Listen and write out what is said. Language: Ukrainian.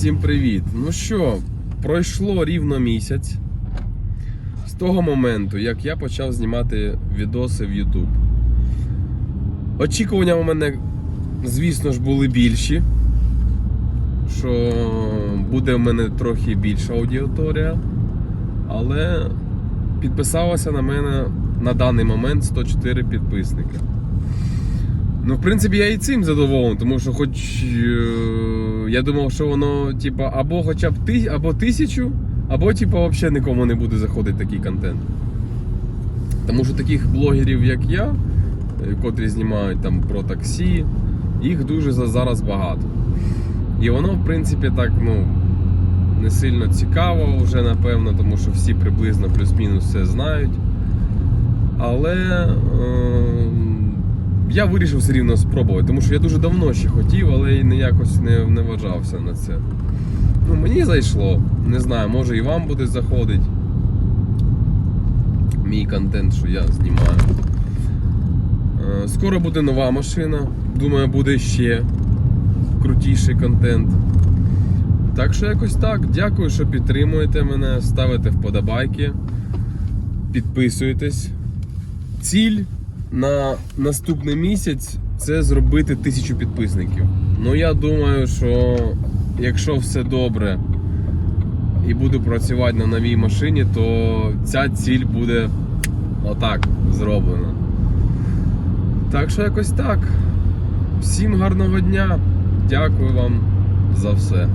Всім привіт! Ну що, пройшло рівно місяць з того моменту, як я почав знімати відоси в YouTube. Очікування у мене, звісно ж, були більші, що буде в мене трохи більша аудиторія, але підписалося на мене на даний момент 104 підписники. Ну, в принципі, я і цим задоволений, тому що хоч е, я думав, що воно, типа, або хоча б ти, або тисячу, або типа взагалі нікому не буде заходити такий контент. Тому що таких блогерів, як я, е, котрі знімають там про таксі, їх дуже зараз багато. І воно, в принципі, так, ну, не сильно цікаво вже, напевно, тому що всі приблизно плюс-мінус все знають. Але е, я вирішив все рівно спробувати, тому що я дуже давно ще хотів, але і ніякось не, не вважався на це. Ну, мені зайшло. Не знаю, може і вам буде заходить. Мій контент, що я знімаю. Е, Скоро буде нова машина. Думаю, буде ще крутіший контент. Так що якось так. Дякую, що підтримуєте мене, ставите вподобайки, підписуєтесь. Ціль на наступний місяць це зробити тисячу підписників. Ну я думаю, що якщо все добре і буду працювати на новій машині, то ця ціль буде отак зроблена. Так що якось так. Всім гарного дня. Дякую вам за все.